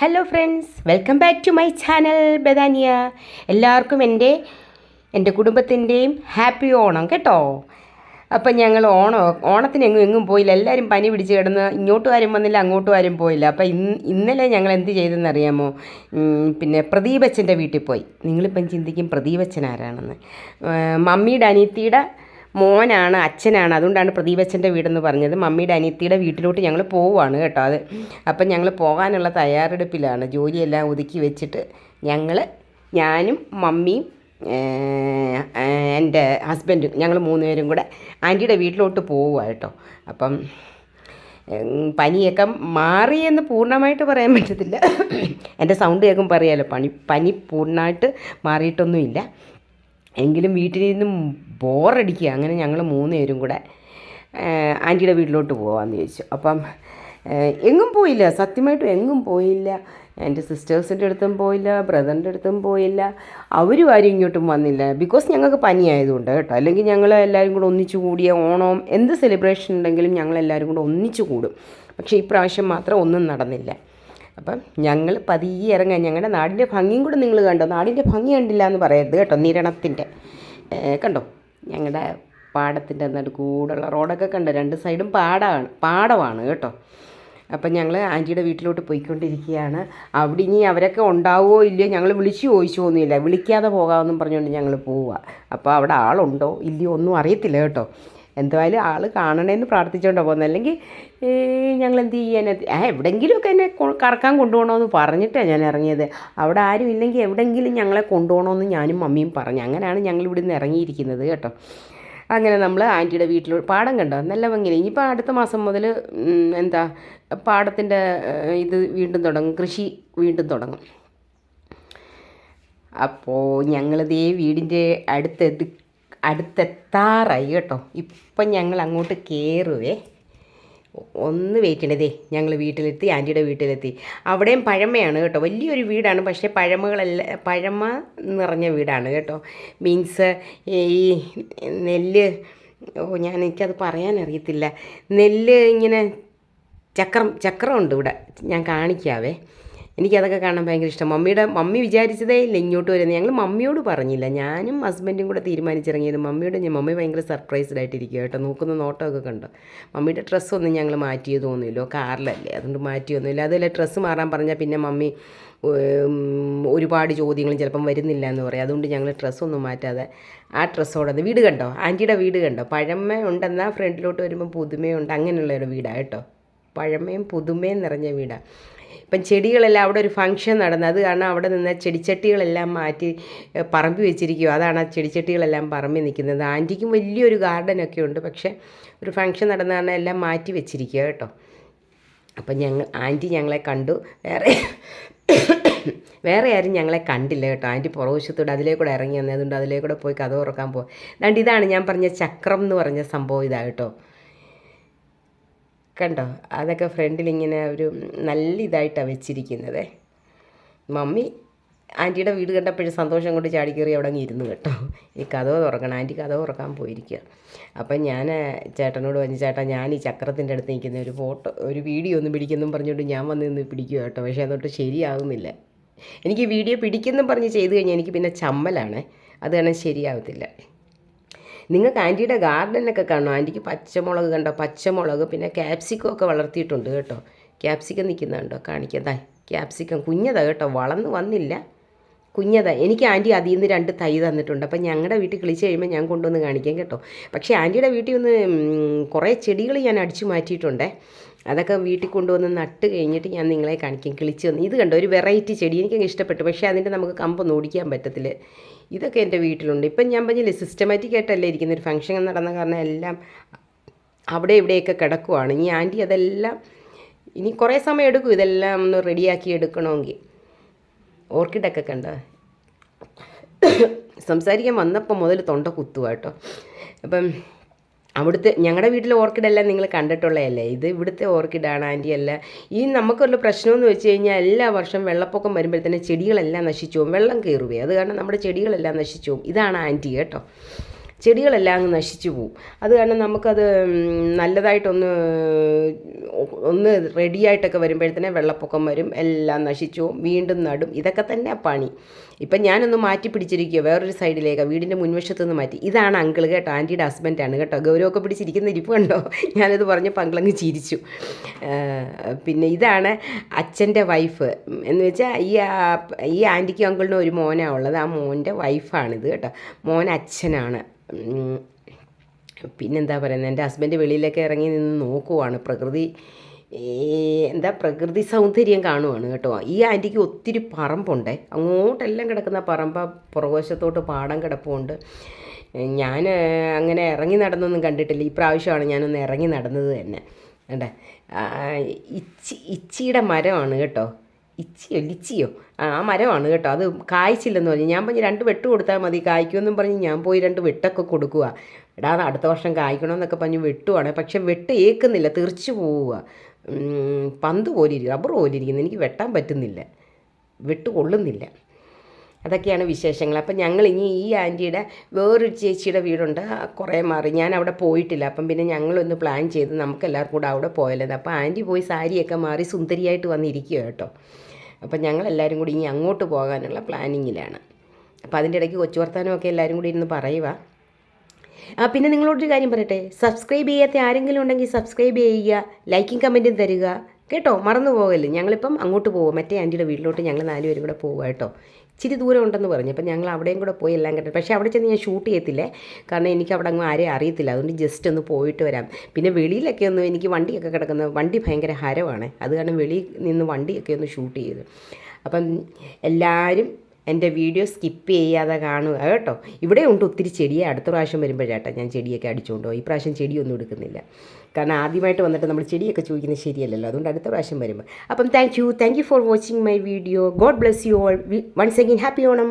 Hello friends welcome back to my channel Badania എല്ലാവർക്കും എന്റെ എന്റെ കുടുംബത്തിന്റെയും ഹാപ്പി ഓണം കേട്ടോ. അപ്പം ഞങ്ങൾ ഓണം ഓണത്തിന് എങ്ങും എങ്ങും പോയില്ല. എല്ലാവരും പനി പിടിച്ച് കിടന്ന് ഇങ്ങോട്ടും ആരും വന്നില്ല അങ്ങോട്ടും ആരും പോയില്ല. അപ്പം ഇന്ന് ഇന്നലെ ഞങ്ങൾ എന്ത് ചെയ്തെന്ന് അറിയാമോ? പിന്നെ പ്രദീപച്ചന്റെ വീട്ടിൽ പോയി. നിങ്ങളിപ്പം ചിന്തിക്കും പ്രദീപച്ചൻ ആരാണെന്ന്. മമ്മിയുടെ അനിയത്തിയുടെ മോനാണ് അച്ഛനാണ്. അതുകൊണ്ടാണ് പ്രദീപ് അച്ഛന്റെ വീടെന്ന് പറഞ്ഞത്. മമ്മിയുടെ അനിയത്തിയുടെ വീട്ടിലോട്ട് ഞങ്ങൾ പോവുകയാണ് കേട്ടോ അത്. അപ്പം ഞങ്ങൾ പോകാനുള്ള തയ്യാറെടുപ്പിലാണ്. ജോലിയെല്ലാം ഒതുക്കി വെച്ചിട്ട് ഞങ്ങൾ ഞാനും മമ്മിയും എന്റെ ഹസ്ബൻഡും ഞങ്ങൾ മൂന്നുപേരും കൂടെ ആന്റിയുടെ വീട്ടിലോട്ട് പോവുക കേട്ടോ. അപ്പം പനിയൊക്കെ മാറിയെന്ന് പൂർണമായിട്ട് പറയാൻ പറ്റത്തില്ല. എന്റെ സൗണ്ട് കേൾക്കുമ്പോൾ പറയാമല്ലോ പനി പനി പൂർണമായിട്ട് മാറിയിട്ടൊന്നുമില്ല. എങ്കിലും വീട്ടിലിരുന്ന് ബോറടിക്കുക. അങ്ങനെ ഞങ്ങൾ മൂന്ന് പേരും കൂടെ ആന്റിയുടെ വീട്ടിലോട്ട് പോകാമെന്ന് ചോദിച്ചു അപ്പം എങ്ങും പോയില്ല. സത്യമായിട്ടും എങ്ങും പോയില്ല. എന്റെ സിസ്റ്റേഴ്സിന്റെ അടുത്തും പോയില്ല ബ്രദറിന്റെ അടുത്തും പോയില്ല. അവരും ആരും ഇങ്ങോട്ടും വന്നില്ല. ബിക്കോസ് ഞങ്ങൾക്ക് പനിയായതുകൊണ്ട് കേട്ടോ. അല്ലെങ്കിൽ ഞങ്ങൾ എല്ലാവരും കൂടെ ഒന്നിച്ചു കൂടിയ ഓണം എന്ത് സെലിബ്രേഷൻ ഉണ്ടെങ്കിലും ഞങ്ങൾ എല്ലാവരും കൂടെ ഒന്നിച്ചു കൂടും. പക്ഷേ ഇപ്രാവശ്യം മാത്രം ഒന്നും നടന്നില്ല. അപ്പം ഞങ്ങൾ പതിയെ ഇറങ്ങാൻ ഞങ്ങളുടെ നാടിന്റെ ഭംഗിയും കൂടെ നിങ്ങൾ കണ്ടോ? നാടിന്റെ ഭംഗി കണ്ടില്ല എന്ന് പറയരുത് കേട്ടോ നിരണത്തിന്റെ. കണ്ടോ? ഞങ്ങളുടെ പാടത്തിന്റെ നടുക്കൂടുള്ള റോഡൊക്കെ കണ്ടോ? രണ്ട് സൈഡും പാടാണ് പാടമാണ് കേട്ടോ. അപ്പം ഞങ്ങൾ ആന്റിയുടെ വീട്ടിലോട്ട് പോയിക്കൊണ്ടിരിക്കുകയാണ്. അവിടെ ഇനി അവരൊക്കെ ഉണ്ടാവുമോ ഇല്ലയോ ഞങ്ങൾ വിളിച്ചു ചോദിച്ചൊന്നുമില്ല വിളിക്കാതെ പോകാമെന്നും പറഞ്ഞുകൊണ്ട് ഞങ്ങൾ പോവുക. അപ്പോൾ അവിടെ ആളുണ്ടോ ഇല്ലയോ ഒന്നും അറിയത്തില്ല കേട്ടോ. എന്തായാലും ആൾ കാണണേന്ന് പ്രാർത്ഥിച്ചുകൊണ്ടാണ് പോകുന്നത് അല്ലെങ്കിൽ ഞങ്ങൾ എന്ത് ചെയ്യാൻ എവിടെയെങ്കിലുമൊക്കെ എന്നെ കറക്കാൻ കൊണ്ടുപോകണമെന്ന് പറഞ്ഞിട്ടാണ് ഞാൻ ഇറങ്ങിയത്. അവിടെ ആരും ഇല്ലെങ്കിൽ എവിടെയെങ്കിലും ഞങ്ങളെ കൊണ്ടുപോകണമെന്ന് ഞാനും മമ്മിയും പറഞ്ഞു. അങ്ങനെയാണ് ഞങ്ങൾ ഇവിടെ നിന്ന് ഇറങ്ങിയിരിക്കുന്നത് കേട്ടോ. അങ്ങനെ നമ്മൾ ആന്റിയുടെ വീട്ടിൽ പാടം കണ്ടോ? നല്ല ഭംഗി ഇനിയിപ്പോൾ അടുത്ത മാസം മുതൽ എന്താ പാടത്തിന്റെ ഇത് വീണ്ടും തുടങ്ങും. കൃഷി വീണ്ടും തുടങ്ങും. അപ്പോൾ ഞങ്ങളിതേ വീടിന്റെ അടുത്തെത്തി അടുത്തെത്താറായി കേട്ടോ. ഇപ്പം ഞങ്ങൾ അങ്ങോട്ട് കയറുവേ ഒന്ന് വെയിറ്റ് ചെയ്യണതേ ഞങ്ങൾ വീട്ടിലെത്തി ആന്റിയുടെ വീട്ടിലെത്തി. അവിടെയും പഴമയാണ് കേട്ടോ. വലിയൊരു വീടാണ് പക്ഷേ പഴമകളെല്ലാം പഴമ നിറഞ്ഞ വീടാണ് കേട്ടോ. മീൻസ് ഈ നെല്ല് ഓ ഞാൻ എനിക്കത് പറയാനറിയത്തില്ല നെല്ല് ഇങ്ങനെ ചക്രം ചക്രമുണ്ട് ഇവിടെ. ഞാൻ കാണിക്കാവേ. എനിക്കതൊക്കെ കാണാൻ ഭയങ്കര ഇഷ്ടം. മമ്മിയുടെ മമ്മി വിചാരിച്ചതേ ഇല്ല ഇങ്ങോട്ട് വരുന്നത് ഞങ്ങൾ മമ്മിയോട് പറഞ്ഞില്ല. ഞാനും ഹസ്ബൻഡും കൂടെ തീരുമാനിച്ചിറങ്ങിയത് മമ്മിയോട് ഞാൻ മമ്മി ഭയങ്കര സർപ്രൈസ്ഡ് ആയിട്ടിരിക്കുക കേട്ടോ. നോക്കുന്ന നോട്ടമൊക്കെ കണ്ടോ? മമ്മിയുടെ ഡ്രസ്സൊന്നും ഞങ്ങൾ മാറ്റിയതൊന്നുമില്ല കാറിലല്ലേ. അതുകൊണ്ട് മാറ്റിയൊന്നുമില്ല അതല്ല ഡ്രസ്സ് മാറാൻ പറഞ്ഞാൽ പിന്നെ മമ്മി ഒരുപാട് ചോദ്യങ്ങളും ചിലപ്പം വരുന്നില്ല എന്ന് പറയും. അതുകൊണ്ട് ഞങ്ങൾ ഡ്രസ്സൊന്നും മാറ്റാതെ ആ ഡ്രസ്സോടെ വീട് കണ്ടോ? ആന്റിയുടെ വീട് കണ്ടോ? പഴമ ഉണ്ടെന്നാൽ ഫ്രണ്ടിലോട്ട് വരുമ്പോൾ പുതുമയുണ്ട്. അങ്ങനെയുള്ള ഒരു വീടാണ് കേട്ടോ. പഴമയും പുതുമയും നിറഞ്ഞ വീടാണ് ഇപ്പം ചെടികളെല്ലാം അവിടെ ഒരു ഫംഗ്ഷൻ നടന്നു അത് കാരണം അവിടെ നിന്ന് ചെടിച്ചട്ടികളെല്ലാം മാറ്റി പറമ്പി വെച്ചിരിക്കുക അതാണ് ആ ചെടിച്ചട്ടികളെല്ലാം പറമ്പി നിൽക്കുന്നത്. ആന്റിക്കും വലിയൊരു ഗാർഡനൊക്കെ ഉണ്ട്. പക്ഷേ ഒരു ഫംഗ്ഷൻ നടന്ന കാരണം എല്ലാം മാറ്റി വെച്ചിരിക്കുക കേട്ടോ. അപ്പം ഞങ്ങൾ ആന്റി ഞങ്ങളെ കണ്ടു. വേറെ വേറെ ആരും ഞങ്ങളെ കണ്ടില്ല കേട്ടോ. ആന്റി പുറവശത്തോട് അതിലേ കൂടെ ഇറങ്ങി വന്നതുകൊണ്ട് അതിലേക്കൂടെ അതിലേ കൂടെ പോയി കഥ ഉറക്കാൻ പോകും അതുകൊണ്ട് ഇതാണ് ഞാൻ പറഞ്ഞ ചക്രം എന്ന് പറഞ്ഞ സംഭവം ഇതാ കേട്ടോ. കണ്ടോ? അതൊക്കെ ഫ്രണ്ടിൽ ഇങ്ങനെ ഒരു നല്ല ഇതായിട്ടാണ് വെച്ചിരിക്കുന്നത്. മമ്മി ആന്റിയുടെ വീട് കണ്ടപ്പോഴും സന്തോഷം കൊണ്ട് ചാടിക്കയറി അവിടെ അങ്ങ് ഇരുന്നു കേട്ടോ. ഈ കഥ തുറക്കണം. ആന്റി കഥ തുറക്കാൻ പോയിരിക്കുക. അപ്പം ഞാൻ ചേട്ടനോട് പറഞ്ഞു ചേട്ടാ ഞാൻ ഈ ചക്രത്തിന്റെ അടുത്ത് നിൽക്കുന്ന ഒരു ഫോട്ടോ ഒരു വീഡിയോ ഒന്ന് പിടിക്കുന്നു പറഞ്ഞുകൊണ്ട് ഞാൻ വന്ന് നിന്ന് പിടിക്കുക കേട്ടോ. പക്ഷേ അതൊട്ട് ശരിയാകുന്നില്ല എനിക്ക് വീഡിയോ പിടിക്കുന്നു പറഞ്ഞ് ചെയ്ത് കഴിഞ്ഞാൽ എനിക്ക് പിന്നെ ചമ്മലാണ്. അത് കാരണം ശരിയാവത്തില്ല. നിങ്ങൾക്ക് ആന്റിയുടെ ഗാർഡനൊക്കെ കാണും ആന്റിക്ക് പച്ചമുളക് കണ്ടോ? പച്ചമുളക് പിന്നെ ക്യാപ്സിക്കം ഒക്കെ വളർത്തിയിട്ടുണ്ട് കേട്ടോ. ക്യാപ്സിക്കം നിൽക്കുന്നുണ്ടോ കാണിക്കാം. ദാ ക്യാപ്സിക്കം. കുഞ്ഞതാ കേട്ടോ. വളർന്ന് വന്നില്ല. കുഞ്ഞതാ. എനിക്ക് ആന്റി അതിൽ നിന്ന് രണ്ട് തൈ തന്നിട്ടുണ്ട്. അപ്പം ഞങ്ങളുടെ വീട്ടിൽ കിളിച്ച് കഴിയുമ്പോൾ ഞാൻ കൊണ്ടുവന്ന് കാണിക്കാം കേട്ടോ. പക്ഷേ ആന്റിയുടെ വീട്ടിൽ ഒന്ന് കുറേ ചെടികൾ ഞാൻ അടിച്ചു മാറ്റിയിട്ടുണ്ട്. അതൊക്കെ വീട്ടിൽ കൊണ്ടുവന്ന് നട്ട് കഴിഞ്ഞിട്ട് ഞാൻ നിങ്ങളെ കാണിക്കാം. കിളിച്ച് വന്ന്. ഇത് കണ്ടോ? ഒരു വെറൈറ്റി ചെടി. എനിക്കങ്ങ് ഇഷ്ടപ്പെട്ടു. പക്ഷേ അതിന്റെ നമുക്ക് കമ്പൊന്നും ഓടിക്കാൻ പറ്റത്തില്ല. ഇതൊക്കെ എന്റെ വീട്ടിലുണ്ട്. ഇപ്പം ഞാൻ പറഞ്ഞില്ലേ സിസ്റ്റമാറ്റിക് ആയിട്ടല്ലേ ഇരിക്കുന്ന. ഒരു ഫംഗ്ഷൻ നടന്ന കാരണം എല്ലാം അവിടെ ഇവിടെയൊക്കെ കിടക്കുവാണ്. ഇനി ആന്റി അതെല്ലാം ഇനി കുറേ സമയം എടുക്കും ഇതെല്ലാം ഒന്ന് റെഡിയാക്കി എടുക്കണമെങ്കിൽ. ഓർക്കിഡൊക്കെ കണ്ട? സംസാരിക്കാൻ വന്നപ്പോൾ മുതൽ തൊണ്ട കുത്തുവാട്ടോ അപ്പം അവിടുത്തെ ഞങ്ങളുടെ വീട്ടിലെ ഓർക്കിഡെല്ലാം നിങ്ങൾ കണ്ടിട്ടുള്ളതല്ലേ? ഇത് ഇവിടുത്തെ ഓർക്കിഡാണ് ആന്റി അല്ല. ഈ നമുക്കുള്ള പ്രശ്നമെന്ന് വെച്ച് കഴിഞ്ഞാൽ എല്ലാ വർഷം വെള്ളപ്പൊക്കം വരുമ്പോഴത്തേനും ചെടികളെല്ലാം നശിച്ചു പോകും വെള്ളം കയറുവേ. അത് കാരണം നമ്മുടെ ചെടികളെല്ലാം നശിച്ചു പോകും. ഇതാണ് ആന്റി കേട്ടോ. ചെടികളെല്ലാം അങ്ങ് നശിച്ചു പോവും. അത് കാരണം നമുക്കത് നല്ലതായിട്ടൊന്ന് ഒന്ന് റെഡിയായിട്ടൊക്കെ വരുമ്പോഴത്തേനെ വെള്ളപ്പൊക്കം വരും എല്ലാം നശിച്ചു വീണ്ടും നടും. ഇതൊക്കെ തന്നെ പണി. ഇപ്പം ഞാനൊന്ന് മാറ്റി പിടിച്ചിരിക്കുക വേറൊരു സൈഡിലേക്ക് വീടിന്റെ മുൻവശത്ത് നിന്ന് മാറ്റി. ഇതാണ് അങ്കിൾ കേട്ടോ ആന്റിയുടെ ഹസ്ബൻഡാണ് കേട്ടോ. ഗൗരവമൊക്കെ പിടിച്ചിരിക്കുന്ന ഇരിപ്പ് കണ്ടോ? ഞാനത് പറഞ്ഞപ്പോൾ അങ്കിളങ്ങ് ചിരിച്ചു. പിന്നെ ഇതാണ് അച്ഛന്റെ വൈഫ്. എന്ന് വെച്ചാൽ ഈ ഈ ആന്റിക്കും അങ്കിളിനും ഒരു മോനാണ് ഉള്ളത്. ആ മോന്റെ വൈഫാണിത് കേട്ടോ. മോൻ അച്ഛനാണ്. പിന്നെന്താ പറയുന്നത് എന്റെ ഹസ്ബൻഡ് വെളിയിലൊക്കെ ഇറങ്ങി നിന്ന് നോക്കുവാണ്. പ്രകൃതി എന്താ പ്രകൃതി സൗന്ദര്യം കാണുവാണ് കേട്ടോ. ഈ ആന്റിക്ക് ഒത്തിരി പറമ്പുണ്ട്. അങ്ങോട്ടെല്ലാം കിടക്കുന്ന പറമ്പ പുറകുവശത്തോട്ട് പാടം കിടപ്പുണ്ട്. ഞാൻ അങ്ങനെ ഇറങ്ങി നടന്നൊന്നും കണ്ടിട്ടില്ല. ഈ പ്രാവശ്യമാണ് ഞാനൊന്ന് ഇറങ്ങി നടന്നത് തന്നെ. കണ്ടേ? ഇച്ചി ഇച്ചിയുടെ മരമാണ് കേട്ടോ. ഇച്ചിയോ ലിച്ചിയോ. ആ മരമാണ് കേട്ടോ. അത് കായ്ച്ചില്ലെന്ന് പറഞ്ഞു. ഞാൻ പറഞ്ഞു രണ്ട് വെട്ട് കൊടുത്താൽ മതി കായ്ക്കുമെന്നും പറഞ്ഞ്. ഞാൻ പോയി രണ്ട് വെട്ടൊക്കെ കൊടുക്കുക. എടാ അടുത്ത വർഷം കായ്ക്കണമെന്നൊക്കെ പറഞ്ഞ് വെട്ടുവാണ്. പക്ഷെ വെട്ട് ഏക്കുന്നില്ല തെറിച്ചു പോവുക പന്ത് പോലെ ഇരിക്കും റബ്ബർ പോലെ ഇരിക്കുന്നു. എനിക്ക് വെട്ടാൻ പറ്റുന്നില്ല. വെട്ട് കൊള്ളുന്നില്ല. അതൊക്കെയാണ് വിശേഷങ്ങൾ. അപ്പം ഞങ്ങൾ ഇനി ഈ ആന്റിയുടെ വേറൊരു ചേച്ചിയുടെ വീടുണ്ട്. കുറേ മാറി. ഞാൻ അവിടെ പോയിട്ടില്ല. അപ്പം പിന്നെ ഞങ്ങളൊന്ന് പ്ലാൻ ചെയ്ത് നമുക്ക് എല്ലാവർക്കും കൂടെ അവിടെ പോയല്ലോ അപ്പോൾ ആന്റി പോയി സാരിയൊക്കെ മാറി സുന്ദരിയായിട്ട് വന്നിരിക്കുക കേട്ടോ. അപ്പം ഞങ്ങളെല്ലാവരും കൂടി ഇനി അങ്ങോട്ട് പോകാനുള്ള പ്ലാനിങ്ങിലാണ്. അപ്പോൾ അതിന്റെ ഇടയ്ക്ക് കൊച്ചു വർത്താനമൊക്കെ എല്ലാവരും കൂടി ഇരുന്ന് പറയുക ആ പിന്നെ നിങ്ങളോടൊരു കാര്യം പറയട്ടെ? സബ്സ്ക്രൈബ് ചെയ്യാത്ത ആരെങ്കിലും ഉണ്ടെങ്കിൽ സബ്സ്ക്രൈബ് ചെയ്യുക ലൈക്കും കമന്റും തരിക. കേട്ടോ? മറന്നു പോകല്ലേ ഞങ്ങളിപ്പം അങ്ങോട്ട് പോകും മറ്റേ ആന്റിയുടെ വീട്ടിലോട്ട് ഞങ്ങൾ നാലുപേരും കൂടെ പോകുക കേട്ടോ. ഇച്ചിരി ദൂരം ഉണ്ടെന്ന് പറഞ്ഞു. അപ്പം ഞങ്ങൾ അവിടെയും കൂടെ പോയി എല്ലാം കണ്ടു പക്ഷേ അവിടെ ചെന്ന് ഞാൻ ഷൂട്ട് ചെയ്യത്തില്ലേ. കാരണം എനിക്ക് അവിടെ അങ്ങ് ആരെയും അറിയത്തില്ല. അതുകൊണ്ട് ജസ്റ്റ് ഒന്ന് പോയിട്ട് വരാം. പിന്നെ വെളിയിലൊക്കെ ഒന്ന് എനിക്ക് വണ്ടിയൊക്കെ കിടക്കുന്ന വണ്ടി ഭയങ്കര ഹരമാണ്. അത് കാരണം വെളിയിൽ നിന്ന് വണ്ടിയൊക്കെ ഒന്ന് ഷൂട്ട് ചെയ്തു. അപ്പം എല്ലാവരും എന്റെ വീഡിയോ സ്കിപ്പ് ചെയ്യാതെ കാണുക കേട്ടോ. ഇവിടെ ഉണ്ട് ഒത്തിരി ചെടിയെ അടുത്ത പ്രാവശ്യം വരുമ്പോഴേട്ടാ ഞാൻ ചെടിയൊക്കെ അടിച്ചുകൊണ്ടോ ഈ പ്രാവശ്യം ചെടിയൊന്നും എടുക്കുന്നില്ല. കാരണം ആദ്യമായിട്ട് വന്നിട്ട് നമ്മൾ ചെടിയൊക്കെ ചോദിക്കുന്നത് ശരിയല്ലല്ലോ. അതുകൊണ്ട് അടുത്ത പ്രാവശ്യം വരുമ്പോൾ. അപ്പം thank you thank you for watching my video God bless you all once again happy Onam